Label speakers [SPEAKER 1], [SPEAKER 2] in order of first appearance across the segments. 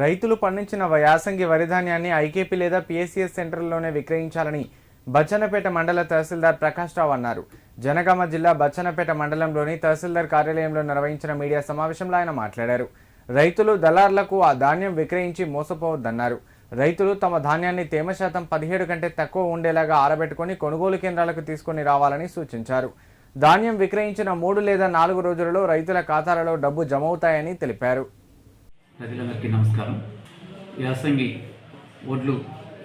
[SPEAKER 1] రైతులు పండించిన యాసంగి వరి ధాన్యాన్ని ఐకేపీ లేదా పిఎస్సిఎస్ సెంటర్లోనే విక్రయించాలని బచ్చన్నపేట మండల తహసీల్దార్ ప్రకాష్ రావు అన్నారు. జనగామ జిల్లా బచ్చన్నపేట మండలంలోని తహసీల్దార్ కార్యాలయంలో నిర్వహించిన మీడియా సమావేశంలో ఆయన మాట్లాడారు. రైతులు దళార్లకు ఆ ధాన్యం విక్రయించి మోసపోవద్దన్నారు. రైతులు తమ ధాన్యాన్ని తేమ శాతం పదిహేడు కంటే తక్కువ ఉండేలాగా ఆరబెట్టుకొని కొనుగోలు కేంద్రాలకు తీసుకొని రావాలని సూచించారు. ధాన్యం విక్రయించిన మూడు లేదా నాలుగు రోజులలో రైతుల ఖాతాలలో డబ్బు జమవుతాయని తెలిపారు.
[SPEAKER 2] ప్రజలందరికీ నమస్కారం. యాసంగి ఒడ్లు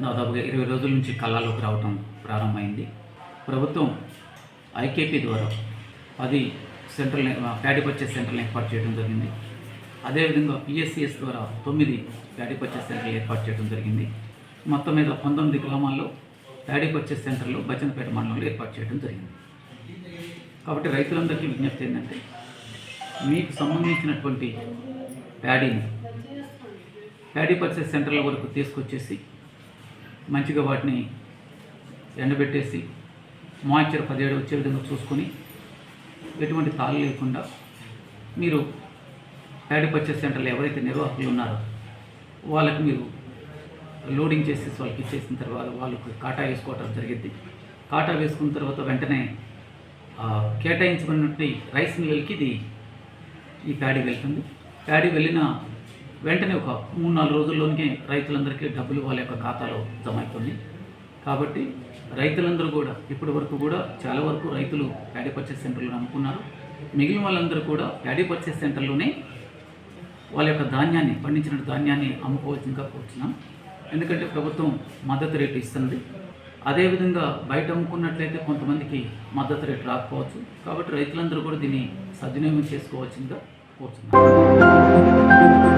[SPEAKER 2] దాదాపుగా ఇరవై రోజుల నుంచి కళ్ళలోకి రావటం ప్రారంభమైంది. ప్రభుత్వం ఐకేపీ ద్వారా అది సెంట్రల్ ప్యాడీ పర్చేస్ సెంటర్లు ఏర్పాటు చేయడం జరిగింది. అదేవిధంగా పిఎస్సిఎస్ ద్వారా తొమ్మిది ప్యాడీ పర్చేస్ సెంటర్లు ఏర్పాటు చేయడం జరిగింది. మొత్తం మీద పంతొమ్మిది గ్రామాల్లో ప్యాడీ పర్చేస్ సెంటర్లు బచ్చనపేట మండలంలో ఏర్పాటు చేయడం జరిగింది. కాబట్టి రైతులందరికీ విజ్ఞప్తి ఏంటంటే మీకు సంబంధించినటువంటి ప్యాడీని ప్యాడీ పర్చేస్ సెంటర్ల వరకు తీసుకొచ్చేసి మంచిగా వాటిని ఎండబెట్టేసి మాయిశ్చర్ పదిహేడు వచ్చే విధంగా చూసుకొని ఎటువంటి తాళ్ళు లేకుండా మీరు ప్యాడీ పర్చేస్ సెంటర్లో ఎవరైతే నిర్వాహకులు ఉన్నారో వాళ్ళకి మీరు లోడింగ్ చేసేసి వాళ్ళకి ఇచ్చేసిన తర్వాత వాళ్ళకి కాటా వేసుకోవటం జరిగింది. కాటా వేసుకున్న తర్వాత వెంటనే ఆ, కేటాయించబడినటువంటి రైస్ మిల్లలకి ఇది ఈ ప్యాడీ వెళ్తుంది. ప్యాడీ వెళ్ళిన వెంటనే ఒక మూడు నాలుగు రోజుల్లోనే రైతులందరికీ డబ్బులు వాళ్ళ యొక్క ఖాతాలో జమ అవుతుంది కాబట్టి రైతులందరూ కూడా ఇప్పటి వరకు కూడా చాలా వరకు రైతులు ప్యాడీ పర్చేస్ సెంటర్లో అనుకున్నారు మిగిలిన వాళ్ళందరూ కూడా ప్యాడీ పర్చేస్ సెంటర్లోనే వాళ్ళ యొక్క ధాన్యాన్ని పండించిన ధాన్యాన్ని అమ్ముకోవాల్సిందిగా కోరుతున్నాం ఎందుకంటే ప్రభుత్వం మద్దతు రేటు ఇస్తుంది అదేవిధంగా బయట అమ్ముకున్నట్లయితే కొంతమందికి మద్దతు రేటు రాకపోవచ్చు. కాబట్టి రైతులందరూ కూడా దీన్ని సద్వినియోగం చేసుకోవాల్సిందిగా కోరుతున్నాం